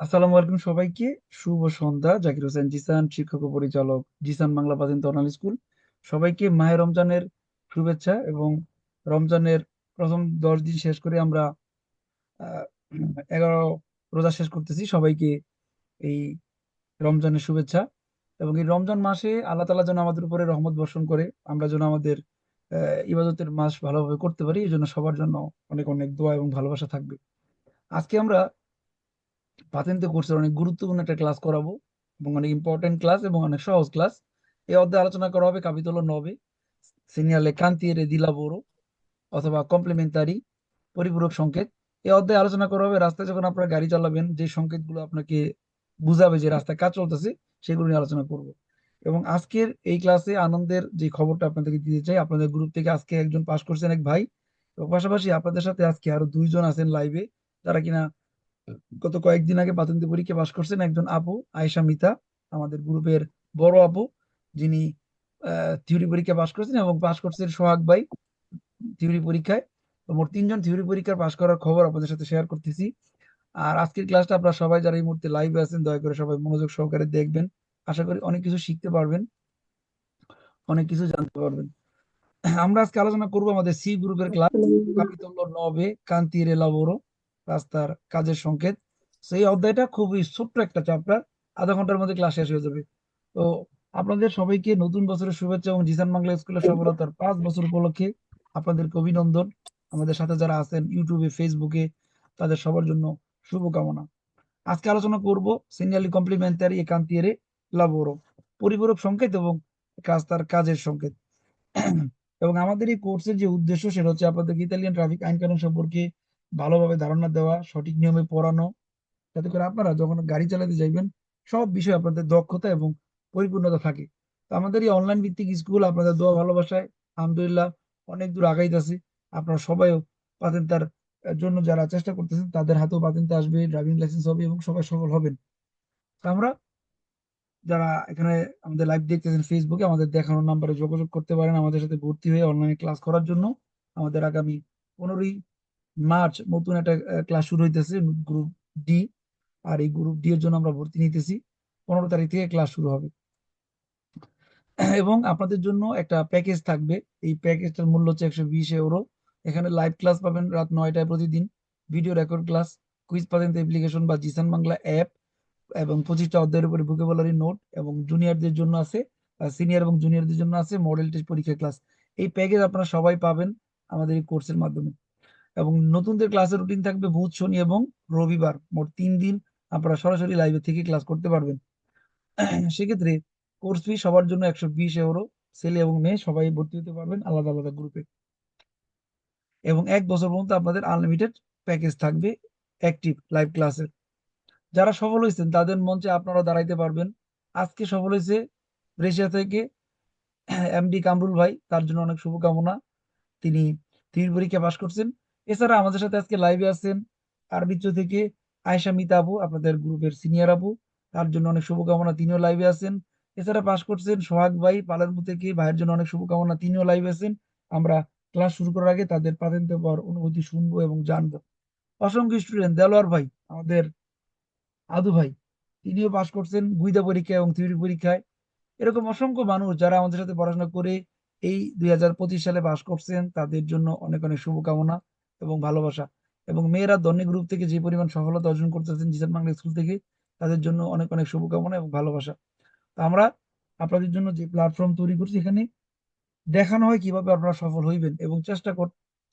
আসসালামু আলাইকুম সবাইকে। শুভ সন্ধ্যা। জাকির হোসেন জিসান, শিক্ষক ও পরিচালক জিসান বাংলা প্রাচীন তরুণালী স্কুল। সবাইকে মাহে রমজানের শুভেচ্ছা এবং রমজানের প্রথম দশ দিন শেষ করে আমরা এগারো রোজা শেষ করতেছি। সবাইকে এই রমজানের শুভেচ্ছা এবং এই রমজান মাসে আল্লাহ তালা যেন আমাদের উপরে রহমত বর্ষণ করে, আমরা যেন আমাদের ইবাদতের মাস ভালোভাবে করতে পারি, এই জন্য সবার জন্য অনেক অনেক দোয়া এবং ভালোবাসা থাকবে। আজকে আমরা পাতেন্তে কোর্সের অনেক গুরুত্বপূর্ণ একটা ক্লাস করাবো এবং অনেক ইম্পর্টেন্ট ক্লাস এবং অনেক সহজ ক্লাস এই অধ্যায়ে আলোচনা করা হবে কাবিতল নবে señale cantiere দিলা lavoro অথবা কমপ্লিমেন্টারি পরিপূরক সংকেত। এই অধ্যায়ে আলোচনা করা হবে রাস্তায় যখন আপনারা গাড়ি চালাবেন, যে সংকেতগুলো আপনাকে বুঝাবে যে রাস্তায় কাজ চলতেছে, সেগুলো নিয়ে আলোচনা করব। এবং আজকের এই ক্লাসে আনন্দের যে খবরটা আপনাদেরকে দিতে চাই, আপনাদের গ্রুপ থেকে আজকে একজন পাস করছেন এক ভাই। এবং পাশাপাশি আপনাদের সাথে আজকে আরও দুইজন আছেন লাইভে যারা কিনা গত কয়েকদিন আগে প্রাথমিক পরীক্ষা পাশ করছেন একজন আপু আয়েশা মিতা আমাদের গ্রুপের বড় আপু যিনি থিওরি পরীক্ষা পাশ করছেন এবং পাশ করছেন সোহাগ ভাই থিওরি পরীক্ষায়। তো মোট তিনজন থিওরি পরীক্ষার পাশ করার খবর আপনাদের সাথে শেয়ার করতেছি। আর আজকের ক্লাসটা আপনারা সবাই যারা এই মুহূর্তে লাইভে আছেন দয়া করে সবাই মনোযোগ সহকারে দেখবেন। আশা করি অনেক কিছু শিখতে পারবেন। অনেক কিছু জানতে পারবেন। আমরা আজকে আলোচনা করব আমাদের সি গ্রুপের ক্লাস capítulo নবে কান্তিরে লাবোরো রাস্তার কাজের সংকেত। সেই অধ্যায়টা খুবই ছোট্ট একটা চ্যাপ্টার আধা ঘণ্টার মধ্যে ক্লাস শেষ হয়ে যাবে। তো আপনাদের সবাইকে নতুন বছরের শুভেচ্ছা এবং জিসান বাংলা স্কুলের সফলতার পাঁচ বছর উপলক্ষে আপনাদেরকে অভিনন্দন। আমাদের সাথে যারা আছেন ইউটিউবে ফেসবুকে তাদের সবার জন্য শুভকামনা। আজকে আলোচনা করব সিনিয়ালি কমপ্লিমেন্টারি একান্তিরে লাবোরো পরিপূরক সংকেত এবং রাস্তার কাজের সংকেত। এবং আমাদের এই কোর্সের যে উদ্দেশ্য সেটা হচ্ছে আপনাদের ইতালিয়ান ট্রাফিক আইন কানুন সম্পর্কে ভালোভাবে ধারণা দেওয়া, সঠিক নিয়মে পড়ানো, যাতে করে আপনারা যখন গাড়ি চালাতে যাইবেন, সব বিষয়ে আপনাদের দক্ষতা এবং পরিপূর্ণতা থাকে। তো আমাদের এই অনলাইন ভিত্তিক স্কুল আপনাদের দোয়া ভালোবাসায়, আলহামদুলিল্লাহ, অনেক দূর আগাইতেছে। আপনারা সবাইও পাতেন্তার জন্য যারা চেষ্টা করতেছেন, তাদের হাতেও পাতেন্তে আসবে ড্রাইভিং লাইসেন্স হবে এবং সবাই সফল হবেন। আমরা যারা এখানে আমাদের লাইভ দেখতেছেন ফেসবুকে আমাদের দেখানোর নাম্বারে যোগাযোগ করতে পারেন। আমাদের সাথে ভর্তি হয়ে অনলাইনে ক্লাস করার জন্য আমাদের আগামী পনেরোই মার্চ নতুন একটা ক্লাস শুরু হইতেছে গ্রুপ ডি আর এই গ্রুপ ডি এর জন্য আমরা ভর্তি নিতেছি। পনেরো তারিখ থেকে ক্লাস শুরু হবে। এবং আপনাদের জন্য একটা প্যাকেজ থাকবে। এই প্যাকেজটার মূল্য হচ্ছে একশো বিশ ইউরো এখানে লাইভ ক্লাস পাবেন রাত নয়টায় প্রতিদিন। ভিডিও রেকর্ড ক্লাস কুইজ পাবেন অ্যাপ্লিকেশন বা জিসান বাংলা অ্যাপ এবং পঁচিশটা অধ্যায়ের উপরে ভোকাবুলারি নোট এবং জুনিয়রদের জন্য আছে সিনিয়র এবং জুনিয়রদের জন্য আছে মডেল টেস্ট পরীক্ষা ক্লাস এই প্যাকেজ আপনারা সবাই পাবেন আমাদের এই কোর্সের মাধ্যমে। এবং নতুনদের ক্লাসের রুটিন থাকবে বুধ, শনি এবং রবিবার। মোট তিন দিন আপনারা সরাসরি লাইভে থেকে ক্লাস করতে পারবেন। সেক্ষেত্রে কোর্স ফি সবার জন্য একশো বিশ ইউরো ছেলে এবং মেয়ে সবাই ভর্তি হতে পারবেন আলাদা আলাদা গ্রুপে এবং এক বছর পর্যন্ত আপনাদের আনলিমিটেড প্যাকেজ থাকবে অ্যাক্টিভ লাইভ ক্লাসের যারা সফল হয়েছেন, তাদের মঞ্চে আপনারা দাঁড়াইতে পারবেন। আজকে সফল হয়েছে রেশিয়া থেকে এমডি কামরুল ভাই। তার জন্য অনেক শুভকামনা। তিনি থ্রি পরীক্ষা পাশ করছেন। এছাড়া আমাদের সাথে আজকে লাইভে আছেন আরবিচ্য থেকে আয়েশা মিতা আপু আপনাদের গ্রুপের সিনিয়র আপু তার জন্য অনেক শুভকামনা, তিনিও লাইভে আছেন। এছাড়া পাশ করছেন সোহাগ ভাই পালারমু থেকে ভাইয়ের জন্য অনেক শুভকামনা, তিনিও লাইভে আছেন। আমরা ক্লাস শুরু করার আগে তাদের পাতেন্তে পর অনুভূতি শুনব এবং জানব। অসংখ্য স্টুডেন্ট দেলোয়ার ভাই, আমাদের আদু ভাই, তিনিও পাশ করছেন গুইদা পরীক্ষা এবং থিওরি পরীক্ষায়। এরকম অসংখ্য মানুষ যারা আমাদের সাথে পড়াশোনা করে এই দুই হাজার পঁচিশ সালে পাশ করছেন, তাদের জন্য অনেক অনেক শুভকামনা। এবং ভালোবাসা। এবং মেয়েরা ধনী গ্রুপ থেকে যে পরিমাণ সফলতা অর্জন করতেছেন জিসান বাংলা স্কুল থেকে, তাদের জন্য অনেক অনেক শুভকামনা এবং ভালোবাসা। তো আমরা আপনাদের জন্য যে প্ল্যাটফর্ম তৈরি করছি এখানে, দেখানো হয় কীভাবে আপনারা সফল হইবেন এবং চেষ্টা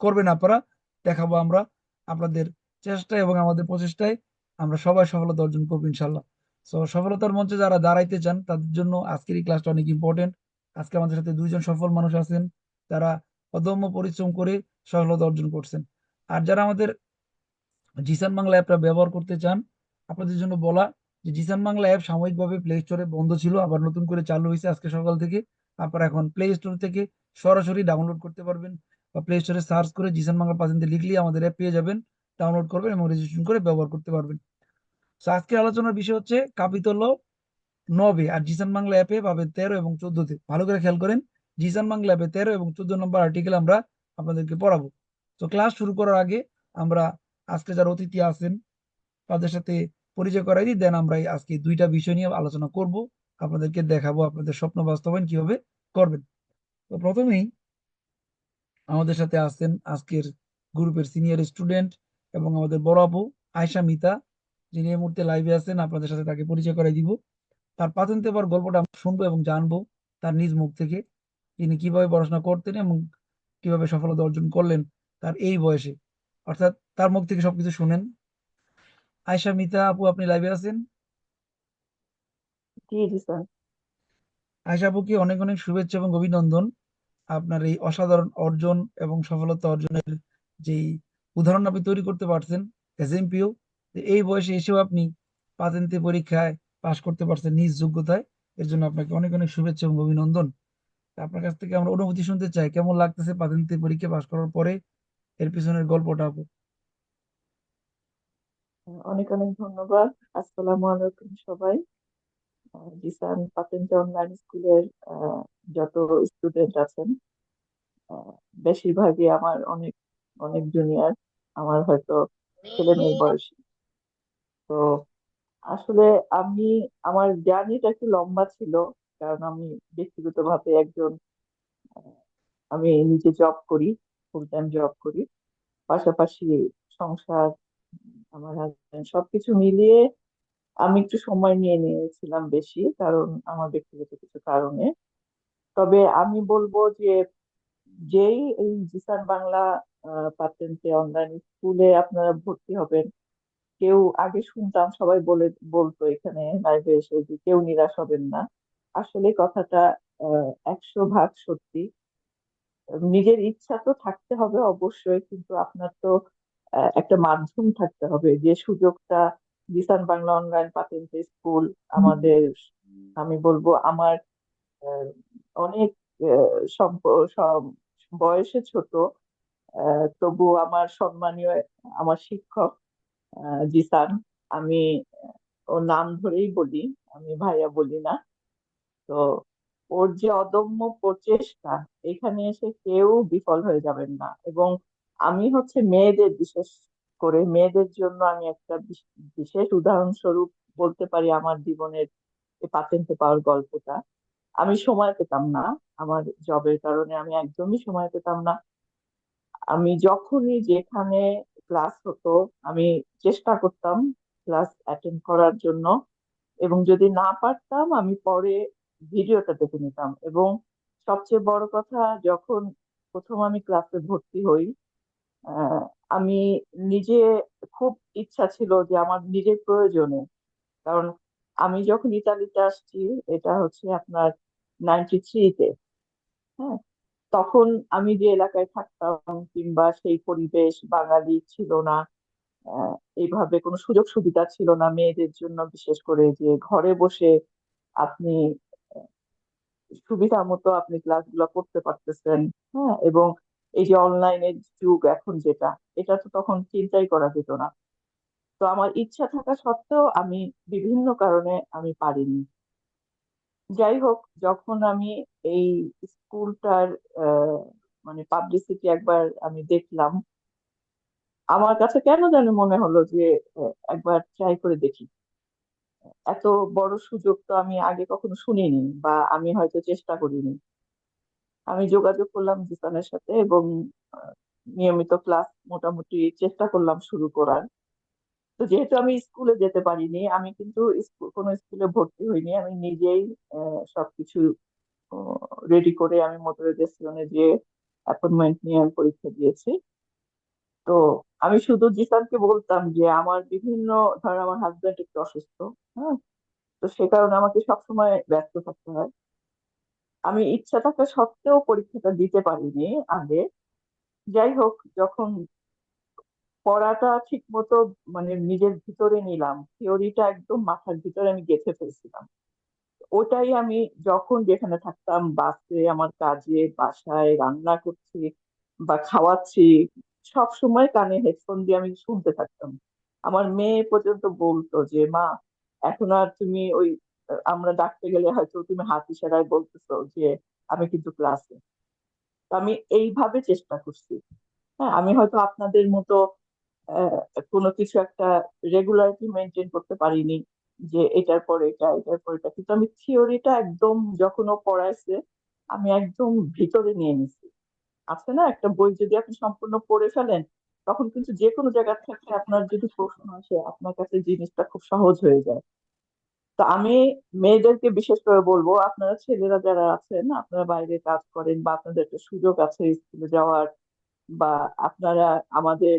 করবেন আপনারা, দেখাবো আমরা আপনাদের চেষ্টা এবং আমাদের প্রচেষ্টায় আমরা সবাই সফলতা অর্জন করব ইনশাল্লাহ। তো সফলতার মঞ্চে যারা দাঁড়াইতে চান, তাদের জন্য আজকের এই ক্লাসটা অনেক ইম্পর্টেন্ট আজকে আমাদের সাথে দুইজন সফল মানুষ আছেন যারা অদম্য পরিশ্রম করে সফলতা অর্জন করছেন। আর যারা আমাদের জিসান বাংলা অ্যাপটা ব্যবহার করতে চান, আপনাদের জন্য বলা যে জিসান বাংলা অ্যাপ সাময়িকভাবে প্লে স্টোরে বন্ধ ছিল, আবার নতুন করে চালু হয়েছে আজকে সকাল থেকে। আপনারা এখন প্লে স্টোর থেকে সরাসরি ডাউনলোড করতে পারবেন বা প্লে স্টোরে সার্চ করে জিসান বাংলা পাশেন্তে লিখলেই আমাদের অ্যাপ পেয়ে যাবেন ডাউনলোড করবেন এবং রেজিস্ট্রেশন করে ব্যবহার করতে পারবেন। তো আজকের আলোচনার বিষয় হচ্ছে কাপিতল নবে আর জিসান বাংলা অ্যাপে পাবেন তেরো এবং চোদ্দতে। ভালো করে খেয়াল করেন, জিসান বাংলা অ্যাপে তেরো এবং চোদ্দ নম্বর আর্টিকেল আমরা আপনাদেরকে পড়াবো। তো ক্লাস শুরু করার আগে আমরা আজকে যারা অতিথি আছেন, তাদের সাথে পরিচয় করাই দিই দেন আমরা আজকে দুইটা বিষয় নিয়ে আলোচনা করব। আপনাদেরকে দেখাবো আপনাদের স্বপ্ন বাস্তবায়ন কীভাবে করবেন। তো প্রথমেই আমাদের সাথে আছেন আজকের গ্রুপের সিনিয়র স্টুডেন্ট এবং আমাদের বড় আপু আয়শা মিতা, যিনি এই মুহূর্তে লাইভে আছেন, আপনাদের সাথে তাকে পরিচয় করাই দিব। তার পাতেন পেপার গল্পটা শুনব এবং জানব তার নিজ মুখ থেকে, তিনি কীভাবে পড়াশোনা করতেন এবং কীভাবে সফলতা অর্জন করলেন তার এই বয়সে। অর্থাৎ তার মুখ থেকে সবকিছু শুনেন। আয়শা মিতা আপু আপনি লাইভে আছেন? আয়শা আপুকে অনেক অনেক শুভেচ্ছা এবং অভিনন্দন। আপনার এই অসাধারণ অর্জন এবং সফলতা অর্জনের যেই উদাহরণ আপনি তৈরি করতে পারছেন এসএমপিও এই বয়সে এসেও আপনি পাতেন্তে পরীক্ষায় পাশ করতে পারছেন নিজ যোগ্যতায়। এর জন্য আপনাকে অনেক অনেক শুভেচ্ছা এবং অভিনন্দন। আপনার কাছ থেকে আমরা অনুভূতি শুনতে চাই কেমন লাগতেছে পাতেন্তে পরীক্ষা পাশ করার পরে? এর পিছনের গল্পটা আপু। অনেক অনেক ধন্যবাদ। আসসালামু আলাইকুম সবাই। জিসান পাতেন্টে অনলাইন স্কুলের যত স্টুডেন্ট আছেন বেশিরভাগই আমার অনেক অনেক জুনিয়র আমার হয়তো ছেলে মেয়ের বয়সী। তো আসলে আমি, আমার জার্নিটা একটু লম্বা ছিল, কারণ আমি ব্যক্তিগতভাবে একজন আমি নিজে জব করি। ফুল টাইম জব করি। পাশাপাশি সংসার, আমার হাজবেন্ড সবকিছু মিলিয়ে আমি একটু সময় নিয়ে নিয়েছিলাম বেশি, কারণ আমার ব্যক্তিগত কিছু কারণে। তবে আমি বলব যে, যেই এই জিসান বাংলা পার্সেন্টে অনলাইন স্কুলে আপনারা ভর্তি হবেন, কেউ আগে শুনতাম, সবাই বলে, বলতো এখানে লাইভে এসে যে কেউ নিরাশ হবেন না। আসলে কথাটা একশো ভাগ সত্যি। নিজের ইচ্ছা তো থাকতে হবে অবশ্যই কিন্তু আপনার তো একটা মাধ্যম থাকতে হবে। যে সুযোগটা জিসান বাংলা অনলাইন পাতেন্ট স্কুল আমাদের আমি বলব আমার অনেক বয়সে ছোট তবু আমার সম্মানীয় আমার শিক্ষক জিসান আমি ওর নাম ধরেই বলি আমি ভাইয়া বলি না। তো ওর যে অদম্য প্রচেষ্টা, এখানে এসে কেউ বিফল হয়ে যাবেন না। এবং আমি হচ্ছে মেয়েদের বিশেষ করে, মেয়েদের জন্য আমি একটা বিশ- বিশেষ উদাহরণস্বরূপ বলতে পারি আমার জীবনের এই পাতেন্টে পাওয়ার গল্পটা। আমি সময় পেতাম না আমার জবের কারণে, আমি একদমই সময় পেতাম না। আমি যখনই যেখানে ক্লাস হতো, আমি চেষ্টা করতাম ক্লাস অ্যাটেন্ড করার জন্য। এবং যদি না পারতাম, আমি পরে ভিডিওটা দেখে নিতাম। এবং সবচেয়ে বড় কথা, যখন প্রথম আমি ক্লাসে ভর্তি হই আমি নিজে খুব ইচ্ছা ছিল যে আমার নিজের প্রয়োজনে। কারণ আমি যখন ইতালিতে আসছি, এটা হচ্ছে আপনার নাইনটি থ্রিতে হ্যাঁ? তখন আমি যে এলাকায় থাকতাম কিংবা সেই পরিবেশ বাঙালি ছিল না এইভাবে কোনো সুযোগ সুবিধা ছিল না মেয়েদের জন্য, বিশেষ করে যে ঘরে বসে আপনি সুবিধা মতো আপনি ক্লাসগুলো করতে পারতেছেন হ্যাঁ? এবং এই যে অনলাইনের যুগ এখন যেটা, এটা তো তখন চিন্তাই করা যেত না। তো আমার ইচ্ছা থাকা সত্ত্বেও আমি বিভিন্ন কারণে আমি পারিনি। যাই হোক, যখন আমি এই স্কুলটার মানে পাবলিসিটি একবার আমি দেখলাম, আমার কাছে কেন জানি মনে হলো যে একবার ট্রাই করে দেখি। এত বড় সুযোগ তো আমি আগে কখনো শুনিনি বা আমি হয়তো চেষ্টা করিনি। আমি যোগাযোগ করলাম জিসানের সাথে এবং নিয়মিত ক্লাস মোটামুটি চেষ্টা করলাম শুরু করার। তো যেহেতু আমি স্কুলে যেতে পারিনি, আমি কিন্তু কোনো স্কুলে ভর্তি হইনি। আমি নিজেই সবকিছু রেডি করে আমি মোটরাইজেশনে যে অ্যাপয়েন্টমেন্ট নিয়ে আমি পরীক্ষা দিয়েছি। তো আমি শুধু জিসানকে বলতাম যে, আমার বিভিন্ন, ধর আমার হাজব্যান্ড একটু অসুস্থ হ্যাঁ তো সে কারণে আমাকে সবসময় ব্যস্ত থাকতে হয়। আমি ইচ্ছা থাকা সত্ত্বেও পরীক্ষাটা দিতে পারিনি আগে। যাই হোক, যখন পড়াটা ঠিক মতো মানে নিজের ভিতরে নিলাম, থিওরিটা একদম মাথার ভিতরে আমি গেঁথে ফেলছিলাম। ওটাই আমি যখন যেখানে থাকতাম, বাসে, আমার কাজে, বাসায়, রান্না করছি বা খাওয়াচ্ছি সব সময় কানে হেডফোন দিয়ে আমি শুনতে থাকতাম। আমার মেয়ে পর্যন্ত বলতো যে, মা এখন আর তুমি ওই, আমরা ডাকতে গেলে হয়তো তুমি হাত ইশারায় বলতেছো যে আমি কিন্তু ক্লাসে তো আমি এইভাবে চেষ্টা করছি। হ্যাঁ আমি হয়তো আপনাদের মতো কোনো কিছু একটা রেগুলারিটি মেনটেন করতে পারিনি যে এটার পর এটা, এটার পর এটা। কিন্তু আমি থিওরিটা একদম যখন ও পড়াইছে, আমি একদম ভিতরে নিয়ে নিছি। আছে না? একটা বই যদি আপনি সম্পূর্ণ পড়ে ফেলেন তখন কিন্তু যে কোনো জায়গা থেকে আপনার যদি প্রশ্ন আসে, আপনার কাছে জিনিসটা খুব সহজ হয়ে যায়। তো আমি মেয়েদেরকে বিশেষ করে বলব, আপনারা ছেলেরা যারা আছেন, আপনারা বাইরে কাজ করেন বা আপনাদের একটা সুযোগ আছে স্কুলে যাওয়ার বা আপনারা আমাদের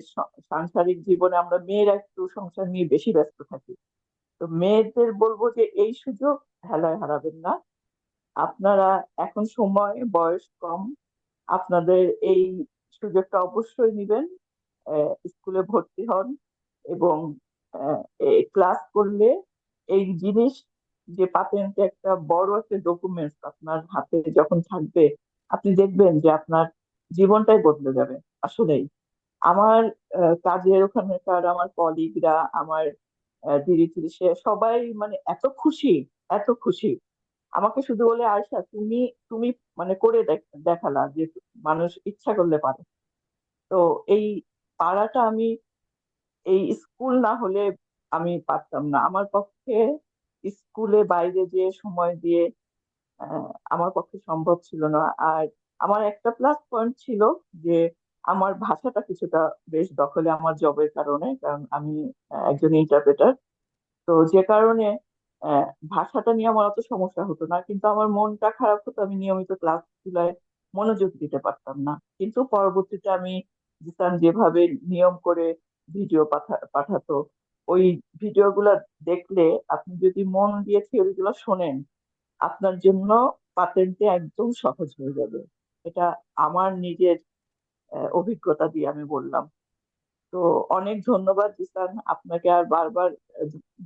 সাংসারিক জীবনে আমরা মেয়েরা একটু সংসার নিয়ে বেশি ব্যস্ত থাকি। তো মেয়েদের বলব যে এই সুযোগ হেলায় হারাবেন না। আপনারা এখন সময়, বয়স কম, আপনাদের এই সুযোগটা অবশ্যই নিবেন। স্কুলে ভর্তি হন এবং ক্লাস করলে এই জিনিস যে পাতেন্ট একটা বড় একটা ডকুমেন্টস আপনার হাতে যখন থাকবে, আপনি দেখবেন যে আপনার জীবনটাই বদলে যাবে, আসলেই। আমার কাজের ওখানকার আমার কলিগরা আমার ডিরেক্টরি সবাই মানে এত খুশি এত খুশি। আমাকে শুধু বলে, আয়শা, তুমি তুমি মানে করে দেখ- দেখালা যে মানুষ ইচ্ছা করলে পারে। তো এই পারাটা আমি এই স্কুল না হলে আমি পারতাম না। আমার পক্ষে স্কুলে বাইরে যে সময় দিয়ে আমার পক্ষে সম্ভব ছিল না। আর আমার একটা প্লাস পয়েন্ট ছিল যে আমার ভাষাটা কিছুটা বেশ দখলে আমার জবের কারণে, কারণ আমি একজন ইন্টারপ্রেটার তো যে কারণে ভাষাটা নিয়ে আমার অত সমস্যা হতো না। কিন্তু আমার মনটা খারাপ হতো, আমি নিয়মিত ক্লাস গুলায় মনোযোগ দিতে পারতাম না। কিন্তু পরবর্তীতে আমি জিসান যেভাবে নিয়ম করে ভিডিও পাঠা, পাঠাতো, ওই ভিডিও গুলা দেখলে আপনি যদি মন দিয়ে থিওরি গুলো শোনেন, আপনার জন্য পাতেন্টে একদম সহজ হয়ে যাবে। এটা আমার নিজের অভিজ্ঞতা দিয়ে আমি বললাম। তো অনেক ধন্যবাদ জিসান আপনাকে আর বারবার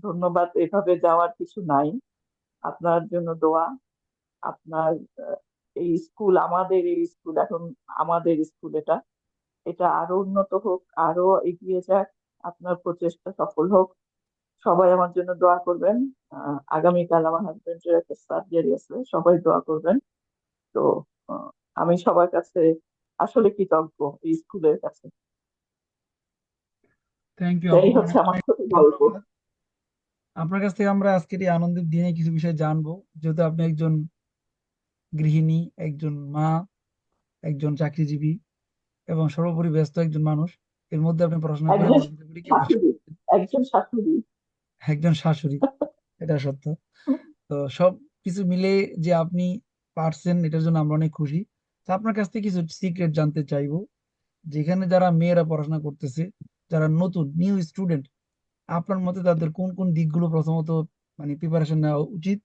ধন্যবাদ, এভাবে যাওয়ার কিছু নাই। আপনার জন্য দোয়া, আপনার এই স্কুল, আমাদের এই স্কুল, এখন আমাদের স্কুল এটা। এটা আরও উন্নত হোক আরও এগিয়ে যাক আপনার প্রচেষ্টা সফল হোক। সবাই আমার জন্য দোয়া করবেন। আগামীকাল আমার হাজবেন্ডের একটা সার্জারি আছে সবাই দোয়া করবেন। তো আমি সবার কাছে আসলে কৃতজ্ঞ এই স্কুলের কাছে। থ্যাংক ইউ এই হচ্ছে আমার ছোট গল্প। আপনার কাছ থেকে আমরা আজকের এই আনন্দের দিনে কিছু বিষয় জানব। যেহেতু আপনি একজন গৃহিণী একজন মা একজন চাকরিজীবী এবং সর্বোপরি ব্যস্ত একজন মানুষ এর মধ্যে আপনি পড়াশোনা করে একজন শাশুড়ি একজন শাশুড়ি। এটা সত্য। তো সব কিছু মিলে যে আপনি পারছেন এটার জন্য আমরা অনেক খুশি। তো আপনার কাছ থেকে কিছু সিক্রেট জানতে চাইব যেখানে যারা মেয়েরা পড়াশোনা করতেছে যারা নতুন নিউ স্টুডেন্ট আপনার মতে তাদের কোন কোন দিকগুলো প্রথমত মানে প্রিপারেশন নেওয়া উচিত?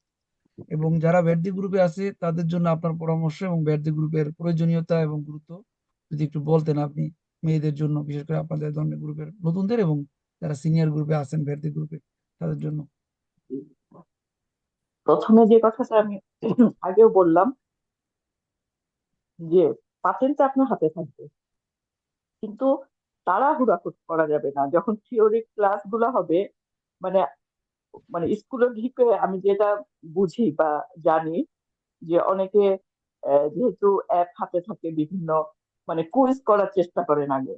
এবং যারা ব্যাডজি গ্রুপে আছে তাদের জন্য আপনার পরামর্শ এবং ব্যাডজি গ্রুপের প্রয়োজনীয়তা এবং গুরুত্ব যদি একটু বলতেন আপনি মেয়েদের জন্য, বিশেষ করে আপনাদের ধরনের গ্রুপের নতুনদের এবং যারা সিনিয়র গ্রুপে আছেন ব্যাডজি গ্রুপে, তাদের জন্য। প্রথমে যে কথাটা আমি আগেও বললাম, যে পাতেন্টটা আপনার হাতে থাকবে, কিন্তু তাড়াহুড়া কর- যাবে না। যখন থিওরি ক্লাসগুলো হবে মানে মানে স্কুলে ঢুকে আমি যেটা বুঝি বা জানি যে অনেকে যেহেতু অ্যাপ হাতে থাকে বিভিন্ন মানে কুইজ করার চেষ্টা করেন আগে।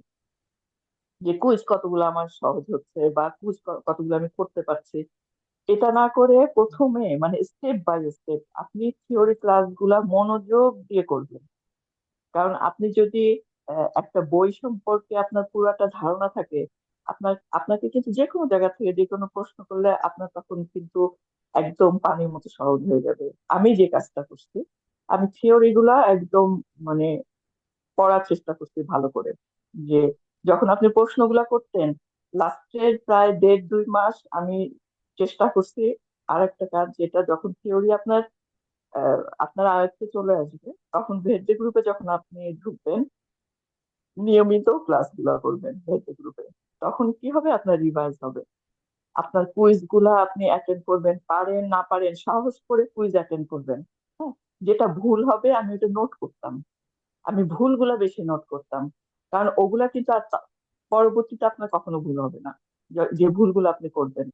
যে কুইজ কতগুলো আমার সহজ হচ্ছে বা কুইজ কতগুলো আমি করতে পারছি। এটা না করে প্রথমে মানে স্টেপ বাই স্টেপ আপনি থিওরি ক্লাসগুলা মনোযোগ দিয়ে করবেন। কারণ আপনি যদি একটা বই সম্পর্কে আপনার পুরাটা ধারণা থাকে, আপনার, আপনাকে কিন্তু যে কোনো জায়গা থেকে যে কোনো প্রশ্ন করলে আপনার তখন কিন্তু একদম পানির মতো সহজ হয়ে যাবে। আমি যে কাজটা করছি, আমি থিওরি গুলা একদম মানে পড়ার চেষ্টা করছি ভালো করে। যে যখন আপনি প্রশ্নগুলা করতেন, লাস্টের প্রায় দেড় দুই মাস আমি চেষ্টা করছি আর একটা কাজ, যেটা যখন থিওরি আপনার আপনার আয়ত্তে চলে আসবে, তখন ভেডে গ্রুপে যখন আপনি ঢুকবেন, নিয়মিত ক্লাসগুলা করবেন ভেডে গ্রুপে তখন কি হবে? আপনার রিভাইজ হবে। আপনার কুইজগুলা আপনি অ্যাটেন্ড করবেন, পারেন, না পারেন, সাহস করে কুইজ অ্যাটেন্ড করবেন। হ্যাঁ যেটা ভুল হবে আমি ওটা নোট করতাম। আমি ভুলগুলা বেশি নোট করতাম। কারণ ওগুলা কিন্তু আর পরবর্তীতে আপনার কখনো ভুল হবে না। যে- ভুলগুলো আপনি করবেন।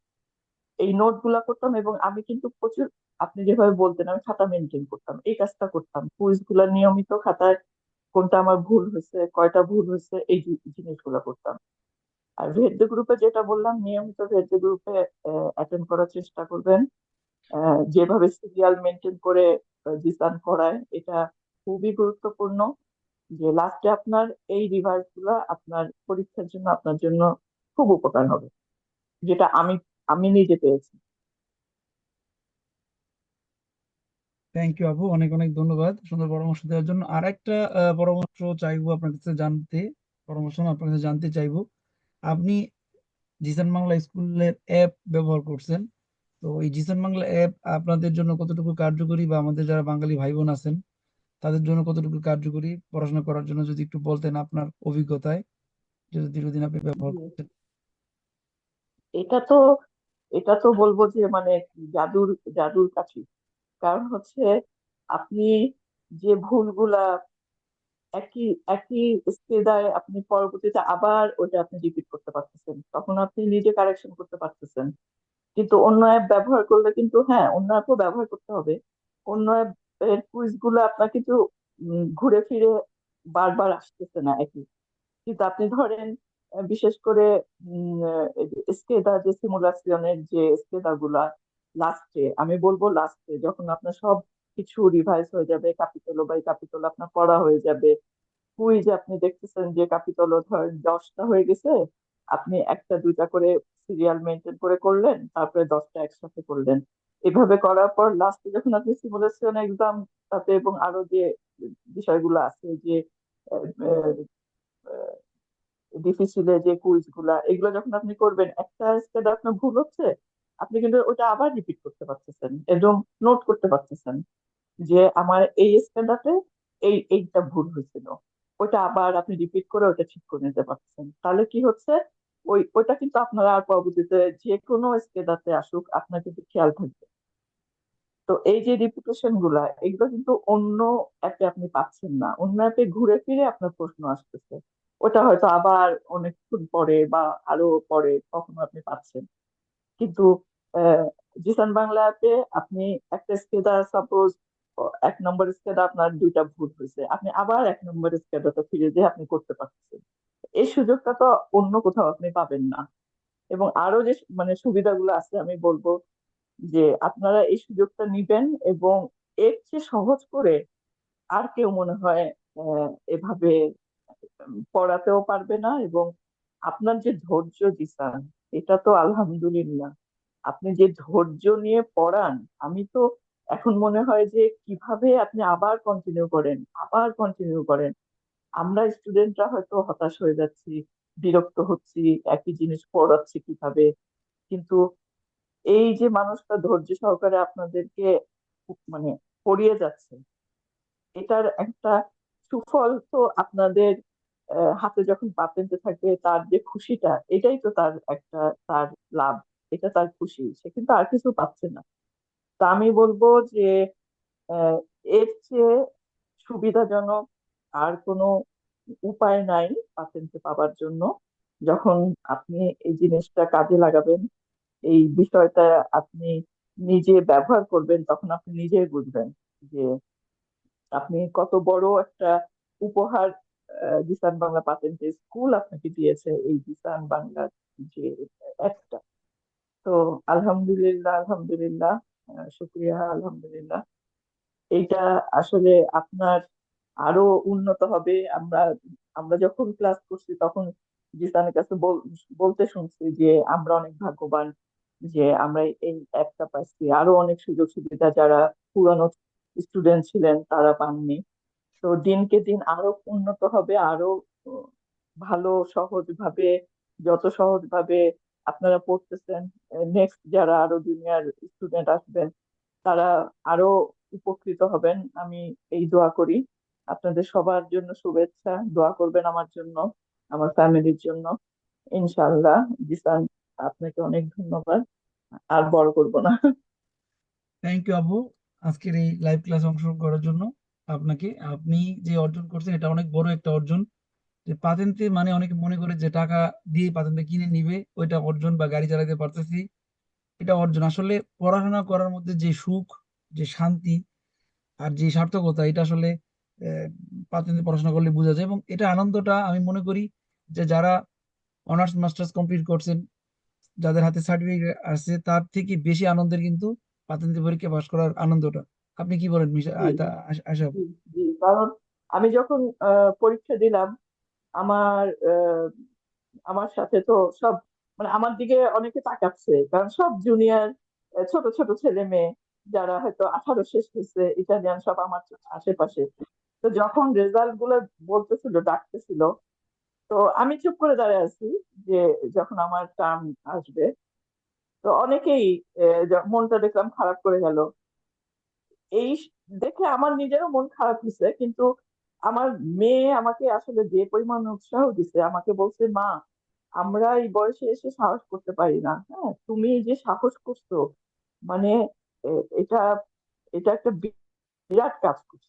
এই নোটগুলা করতাম এবং আমি কিন্তু প্রচুর আপনি যেভাবে বলতেন, আমি খাতা মেনটেন করতাম। এই কাজটা করতাম। কুইজগুলা নিয়মিত খাতায় কোনটা আমার ভুল হয়েছে, কয়টা ভুল হয়েছে, এই জিনিসগুলো করতাম। আর ভেদ্য গ্রুপে যেটা বললাম, নিয়মিত ভেদ্য গ্রুপে অ্যাটেন্ড করার চেষ্টা করবেন। যেভাবে সিরিয়াল মেনটেন করে ডিসাইন করায়, এটা খুবই গুরুত্বপূর্ণ যে লাস্টে আপনার এই রিভাইসগুলা আপনার পরীক্ষার জন্য আপনার জন্য খুব উপকার হবে, যেটা আমি আমি নিজে পেয়েছি। থ্যাংক ইউ আপু। অনেক অনেক ধন্যবাদ সুন্দর পরামর্শ দেওয়ার জন্য। আর একটা পরামর্শ চাইব আপনার কাছে জানতে, পরামর্শ আপনার কাছে জানতে চাইব। আপনি জিসান বাংলা স্কুলের অ্যাপ ব্যবহার করছেন। তো এই জিসান বাংলা অ্যাপ আপনাদের জন্য কতটুকু কার্যকরী বা আমাদের যারা বাঙালি ভাই বোন আছেন তাদের জন্য কতটুকু কার্যকরী? পড়াশোনা করার জন্য যদি একটু বলতেন আপনার অভিজ্ঞতায় যদি দীর্ঘদিন আপনি ব্যবহার জি। করছেন এটা তো এটা তো বলব যে মানে জাদুর জাদুর কাঠি। কারণ হচ্ছে আপনি যে ভুলগুলা একই একই স্কেদায় আপনি পরবর্তীতে আবার ওটা আপনি রিপিট করতে পারতেছেন। তখন আপনি নিজে কারেকশন করতে পারতেছেন। কিন্তু অন্য অ্যাপ ব্যবহার করলে কিন্তু হ্যাঁ অন্য অ্যাপও ব্যবহার করতে হবে। অন্য অ্যাপের কুইজগুলো আপনার কিন্তু ঘুরে ফিরে বারবার আসতেছে না একই। কিন্তু আপনি ধরেন বিশেষ করে স্কেদা যে সিমুলেশনের যে স্কেদা গুলা লাস্টে আমি বলব লাস্টে যখন আপনার সব কিছু রিভাইজ হয়ে যাবে ক্যাপিটাল বাই ক্যাপিটাল আপনার পড়া হয়ে যাবে কুইজ আপনি দেখতেছেন যে ক্যাপিটাল ধরেন দশটা হয়ে গেছে, আপনি একটা, দুইটা করে সিরিয়াল মেনটেন করে করলেন, তারপরে দশটা একসাথে করলেন। এভাবে করার পর লাস্টে যখন আপনি সিমুলেশন এক্সাম তাতে এবং আরও যে বিষয়গুলো আছে যে ডিফিসিলে যে কুইজগুলা, এগুলো যখন আপনি করবেন, একটা স্টেপ আপনার ভুল হচ্ছে, আপনি কিন্তু ওটা আবার রিপিট করতে পারতেছেন এবং নোট করতে পারতেছেন যে আমার এই স্ট্যান্ডার্ডে এই, এইটা ভুল হয়েছিল। ওটা আবার আপনি রিপিট করে ওটা ঠিক করে নিতে পারছেন তাহলে কি হচ্ছে? ওই ওটা কিন্তু আপনারা আর পরবর্তীতে যে কোনো স্কেদাতে আসুক, আপনার কিন্তু খেয়াল থাকবে। তো এই যে রিপিটেশনগুলা, এগুলো কিন্তু অন্য অ্যাপে আপনি পাচ্ছেন না। অন্য অ্যাপে ঘুরে ফিরে আপনার প্রশ্ন আসতেছে। ওটা হয়তো আবার অনেকক্ষণ পরে বা আরও পরে কখনো আপনি পাচ্ছেন। কিন্তু জিসান বাংলা অ্যাপে আপনি একটা স্কেদা সাপোজ এক নম্বর স্কেদা আপনার দুইটা ভুল হয়েছে। আপনি আবার এক নম্বর স্কেদাতে ফিরে যেয়ে আপনি করতে পারতেছেন। এই সুযোগটা তো অন্য কোথাও আপনি পাবেন না। এবং আরও যে মানে সুবিধাগুলো আছে আমি বলব যে আপনারা এই সুযোগটা নিবেন এবং এর চেয়ে সহজ করে আর কেউ মনে হয় এভাবে পড়াতেও পারবে না এবং আপনার যে ধৈর্য দিছেন এটা তো আলহামদুলিল্লাহ। আপনি যে ধৈর্য নিয়ে পড়ান, আমি তো এখন মনে হয় যে কীভাবে আপনি আবার কন্টিনিউ করেন, আবার কন্টিনিউ করেন। আমরা স্টুডেন্টরা হয়তো হতাশ হয়ে যাচ্ছি, বিরক্ত হচ্ছি, একই জিনিস পড়াচ্ছি কীভাবে? কিন্তু এই যে মানুষটা ধৈর্য সহকারে আপনাদেরকে মানে পড়িয়ে যাচ্ছে, এটার একটা সুফল তো আপনাদের হাতে যখন পাতেন্টে থাকবে, তার যে খুশিটা, এটাই তো তার একটা, তার লাভ, এটা তার খুশি, সে কিন্তু আর কিছু পাচ্ছে না। তা আমি বলব যে এর চেয়ে সুবিধাজনক আর কোনো উপায় নাই পাতেন্টে পাওয়ার জন্য। যখন আপনি এই জিনিসটা কাজে লাগাবেন, এই বিষয়টা আপনি নিজে ব্যবহার করবেন, তখন আপনি নিজেই বুঝবেন যে আপনি কত বড় একটা উপহার জিসান বাংলা পাতেন্টে স্কুল আপনাকে দিয়েছে, এই জিসান বাংলা যে একটা। তো আলহামদুলিল্লাহ আলহামদুলিল্লাহ শুক্রিয়া, আলহামদুলিল্লাহ। এইটা আসলে আপনার আরও উন্নত হবে। আমরা আমরা যখন ক্লাস করছি তখন জিসানের কাছে বল- বলতে শুনছি যে, আমরা অনেক ভাগ্যবান যে, আমরা এই অ্যাপটা পাচ্ছি আরও অনেক সুযোগ সুবিধা যারা পুরানো স্টুডেন্ট ছিলেন তারা পাননি। তো দিনকে দিন আরও উন্নত হবে, আরও ভালো সহজ ভাবে যত সহজ ভাবে আপনারা পড়তেছেন নেক্সট যারা আরও জুনিয়র স্টুডেন্ট আসবেন, তারা আরও উপকৃত হবেন। আমি এই দোয়া করি। আপনাদের সবার জন্য শুভেচ্ছা, দোয়া করবেন আমার জন্য, আমার ফ্যামিলির জন্য। ইনশাল্লাহ জিসান, আপনাকে অনেক ধন্যবাদ। আর বড় করব না। থ্যাংক ইউ আপু আজকের এই লাইভ ক্লাস অংশগ্রহণ করার জন্য আপনাকে, আপনি যে অর্জন করছেন, এটা অনেক বড় একটা অর্জন। যে পাতেন্টে মানে অনেকে মনে করে যে টাকা দিয়ে পাতেন্টে কিনে নিবে, ওইটা অর্জন বা গাড়ি চালাতে পারতেছি। এটা অর্জন। আসলে পড়াশোনা করার মধ্যে যে সুখ, যে শান্তি, আর যে সার্থকতা, এটা আসলে পাতেন্টে পড়াশোনা করলে বোঝা যায়। এবং এটা আনন্দটা আমি মনে করি যে যারা অনার্স মাস্টার্স কমপ্লিট করছেন যাদের হাতে সার্টিফিকেট আছে তার থেকে বেশি আনন্দের কিন্তু পাতেন্তে পরীক্ষা পাশ করার আনন্দটা। আপনি কি বলেন আশ- কারণ আমি যখন পরীক্ষা দিলাম আমার আমার সাথে তো সব মানে আমার দিকে অনেকে তাকাচ্ছে। কারণ সব জুনিয়র ছোট ছোট ছেলে মেয়ে যারা হয়তো আঠারো শেষ হয়েছে ইটালিয়ান সব আমার আশেপাশে। তো যখন রেজাল্টগুলো বলতেছিল, ডাকতেছিল, তো আমি চুপ করে দাঁড়িয়ে আছি যে যখন আমার টার্ম আসবে। তো অনেকেই মনটা দেখলাম খারাপ করে গেল। এই দেখে আমার নিজেরও মন খারাপ হয়েছে কিন্তু আমার মেয়ে আমাকে আসলে যে পরিমাণ উৎসাহ দিছে, আমাকে বলছে, মা, আমরা এই বয়সে এসে সাহস করতে পারি না। হ্যাঁ তুমি যে সাহস করছ মানে এটা এটা একটা বিরাট কাজ করছ।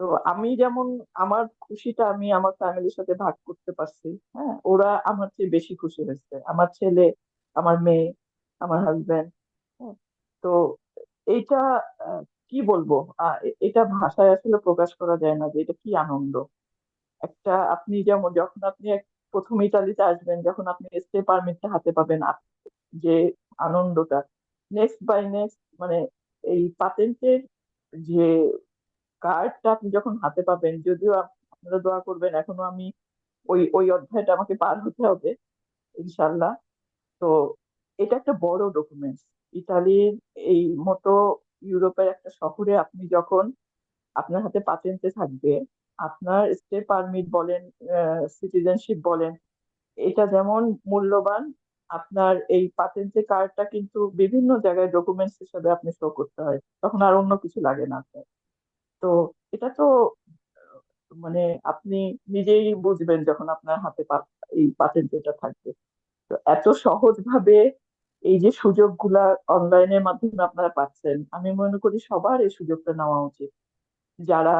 তো আমি যেমন, আমার খুশিটা আমি আমার ফ্যামিলির সাথে ভাগ করতে পারছি হ্যাঁ? ওরা আমার চেয়ে বেশি খুশি হয়েছে। আমার ছেলে, আমার মেয়ে, আমার হাজবেন্ড তো এইটা কি বলব? এটা ভাষায় আসলে প্রকাশ করা যায় না যে এটা কি আনন্দ। একটা আপনি যেমন, যখন আপনি প্রথম ইতালিতে আসবেন, যখন আপনি স্টে পারমিটটা হাতে পাবেন যে আনন্দটা নেক্সট বাই নেক্সট মানে এই পাতেন্টের যে কার্ডটা আপনি যখন হাতে পাবেন, যদিও আপনারা দোয়া করবেন, এখনও আমি ওই ওই অধ্যায়টা আমাকে পার হতে হবে ইনশাল্লাহ তো এটা একটা বড় ডকুমেন্টস ইতালির এই মতো ইউরোপের একটা শহরে আপনি যখন আপনার হাতে পাতেন্টে থাকবে, আপনার স্টে পারমিট বলেন সিটিজেনশিপ বলেন, এটা যেমন মূল্যবান, আপনার এই পাতেন্টে কার্ডটা কিন্তু বিভিন্ন জায়গায় ডকুমেন্টস হিসেবে আপনি শো করতে হয়। তখন আর অন্য কিছু লাগে না আপনার। তো এটা তো মানে আপনি নিজেই বুঝবেন যখন আপনার হাতে এই পাতেন্টটা থাকবে। তো এত সহজ ভাবে এই যে সুযোগগুলা অনলাইনের মাধ্যমে আপনারা পাচ্ছেন, আমি মনে করি সবার এই সুযোগটা নেওয়া উচিত। যারা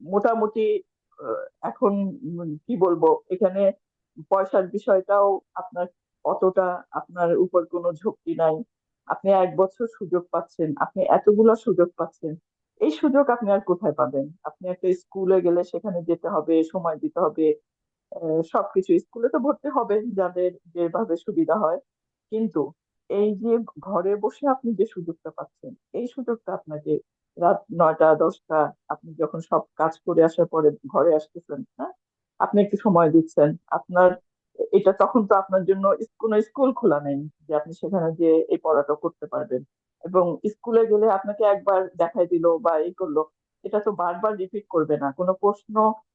মোটামুটি এখন কি বলব, এখানে পয়সার বিষয়টাও আপনার অতটা আপনার উপর কোনো ঝুঁকি নাই। আপনি এক বছর সুযোগ পাচ্ছেন, আপনি এতগুলো সুযোগ পাচ্ছেন, এই সুযোগ আপনি আর কোথায় পাবেন? আপনি একটা স্কুলে গেলে সেখানে যেতে হবে, সময় দিতে হবে সবকিছু স্কুলে তো ভর্তি হবে যাদের যেভাবে সুবিধা হয়। কিন্তু এই যে ঘরে বসে আপনি যে সুযোগটা পাচ্ছেন, এই সুযোগটা আপনাকে রাত নয়টা, দশটা, আপনি যখন সব কাজ করে আসার পরে ঘরে আসতেছেন হ্যাঁ? আপনি একটু সময় দিচ্ছেন, আপনার এটা তখন তো আপনার জন্য কোনো স্কুল খোলা নেই যে আপনি সেখানে যে এই পড়াটা করতে পারবেন। এবং স্কুলে গেলে আপনাকে একবার দেখাই দিল বা এই করল, এটা তো বারবার রিপিট করবে না। কোনো প্রশ্ন,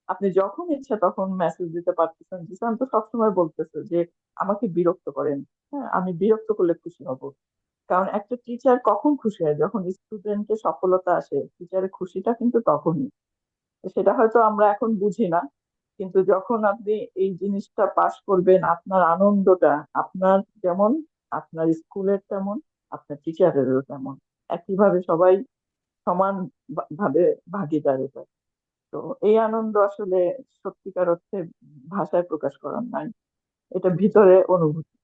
আপনি যখন ইচ্ছা তখন মেসেজ দিতে পারতেছেন। জিসান তো সবসময় বলতেছে যে, আমাকে বিরক্ত করেন। হ্যাঁ আমি বিরক্ত করলে খুশি হব। কারণ একটা টিচার কখন খুশি হয়? যখন স্টুডেন্টের সফলতা আসে টিচারের খুশিটা কিন্তু তখনই। সেটা হয়তো আমরা এখন বুঝি না। কিন্তু যখন আপনি এই জিনিসটা পাশ করবেন, আপনার আনন্দটা, আপনার যেমন, আপনার স্কুলের তেমন, আপনার টিচারেরও তেমন। একইভাবে সবাই সমান ভাবে ভাগিদার এটার তো এই আনন্দ আসলে সত্যিকার অর্থে ভাষায় প্রকাশ করার নাই এটা ভিতরে অনুভূতি।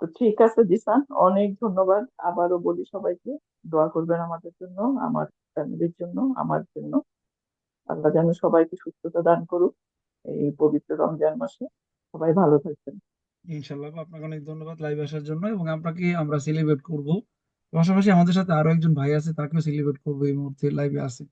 তো ঠিক আছে জিসান অনেক ধন্যবাদ। আবারও বলি সবাইকে, দোয়া করবেন আমাদের জন্য, আমার ফ্যামিলির জন্য, আমার জন্য। আল্লাহ যেন সবাইকে সুস্থতা দান করুক এই পবিত্র রমজান মাসে। সবাই ভালো থাকবেন। ইনশাল্লাহ আপনাকে অনেক ধন্যবাদ লাইভ আসার জন্য এবং আপনাকে আমরা সেলিব্রেট করব। পাশাপাশি আমাদের সাথে আরও একজন ভাই আছে, তাকেও সেলিব্রেট করব এই মুহূর্তে লাইভে আছে।